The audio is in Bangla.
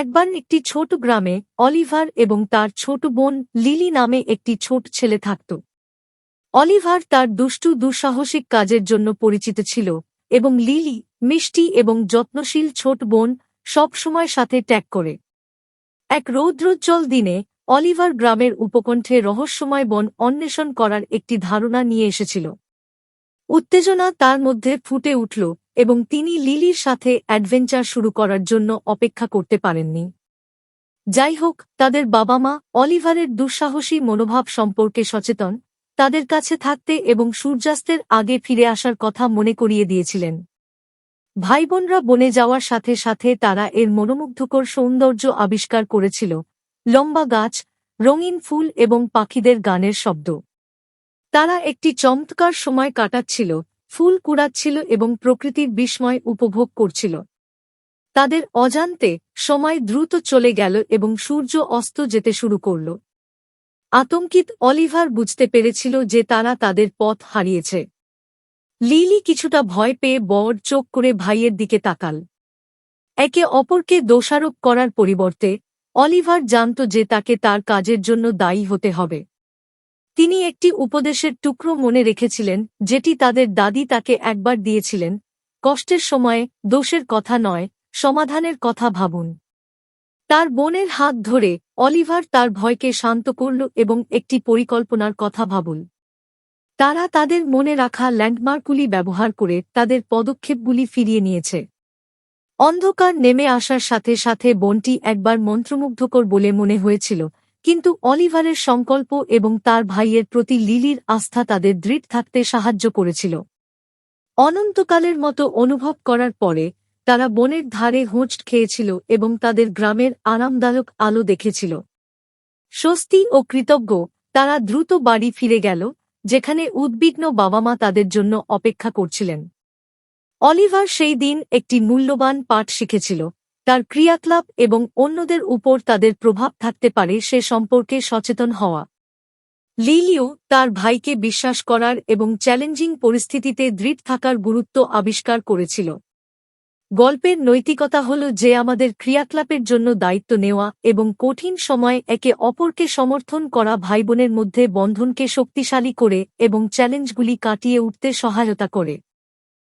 একবার একটি ছোট গ্রামে অলিভার এবং তার ছোট বোন লিলি নামে একটি ছোট ছেলে থাকত। অলিভার তার দুষ্টু, দুঃসাহসিক কাজের জন্য পরিচিত ছিল এবং লিলি মিষ্টি এবং যত্নশীল ছোট বোন সবসময় সাথে ট্যাগ করে। এক রৌদ্রোজ্জ্বল দিনে অলিভার গ্রামের উপকণ্ঠে রহস্যময় বন অন্বেষণ করার একটি ধারণা নিয়ে এসেছিল। উত্তেজনা তার মধ্যে ফুটে উঠল এবং তিনি লিলির সাথে অ্যাডভেঞ্চার শুরু করার জন্য অপেক্ষা করতে পারেননি। যাই হোক, তাদের বাবা মা অলিভারের দুঃসাহসী মনোভাব সম্পর্কে সচেতন, তাদের কাছে থাকতে এবং সূর্যাস্তের আগে ফিরে আসার কথা মনে করিয়ে দিয়েছিলেন। ভাইবোনরা বনে যাওয়ার সাথে সাথে তারা এর মনোমুগ্ধকর সৌন্দর্য আবিষ্কার করেছিল, লম্বা গাছ, রঙিন ফুল এবং পাখিদের গানের শব্দ। তারা একটি চমৎকার সময় কাটাচ্ছিল ফুল কুড়াচ্ছিল এবং প্রকৃতির বিস্ময় উপভোগ করছিল। তাদের অজান্তে সময় দ্রুত চলে গেল এবং সূর্য অস্ত যেতে শুরু করল। আতঙ্কিত অলিভার বুঝতে পেরেছিল যে তারা তাদের পথ হারিয়েছে। লিলি কিছুটা ভয় পেয়ে বড় চোখ করে ভাইয়ের দিকে তাকাল। একে অপরকে দোষারোপ করার পরিবর্তে অলিভার জানত যে তাকে তার কাজের জন্য দায়ী হতে হবে। তিনি একটি উপদেশের টুকরো মনে রেখেছিলেন, যেটি তাদের দাদি তাকে একবার দিয়েছিলেন, কষ্টের সময়ে দোষের কথা নয়, সমাধানের কথা ভাবুন। তার বোনের হাত ধরে অলিভার তার ভয়কে শান্ত করল এবং একটি পরিকল্পনার কথা ভাবুল তারা তাদের মনে রাখা ল্যান্ডমার্কগুলি ব্যবহার করে তাদের পদক্ষেপগুলি ফিরিয়ে নিয়েছে। অন্ধকার নেমে আসার সাথে সাথে বনটি একবার মন্ত্রমুগ্ধকর বলে মনে হয়েছিল কিন্তু অলিভারের সংকল্প এবং তার ভাইয়ের প্রতি লিলির আস্থা তাদের দৃঢ় থাকতে সাহায্য করেছিল। অনন্তকালের মতো অনুভব করার পরে, তারা বনের ধারে হোঁচ খেয়েছিল এবং তাদের গ্রামের আরামদায়ক আলো দেখেছিল। স্বস্তি ও কৃতজ্ঞ, তারা দ্রুত বাড়ি ফিরে গেল, যেখানে উদ্বিগ্ন বাবা মা তাদের জন্য অপেক্ষা করছিলেন। অলিভার সেই দিন একটি মূল্যবান পাঠ শিখেছিল তার ক্রিয়াকলাপ এবং অন্যদের উপর তাদের প্রভাব থাকতে পারে সে সম্পর্কে সচেতন হওয়া। লিলিও তার ভাইকে বিশ্বাস করার এবং চ্যালেঞ্জিং পরিস্থিতিতে দৃঢ় থাকার গুরুত্ব আবিষ্কার করেছিল। গল্পের নৈতিকতা হল যে আমাদের ক্রিয়াকলাপের জন্য দায়িত্ব নেওয়া এবং কঠিন সময় একে অপরকে সমর্থন করা ভাইবোনের মধ্যে বন্ধনকে শক্তিশালী করে এবং চ্যালেঞ্জগুলি কাটিয়ে উঠতে সহায়তা করে।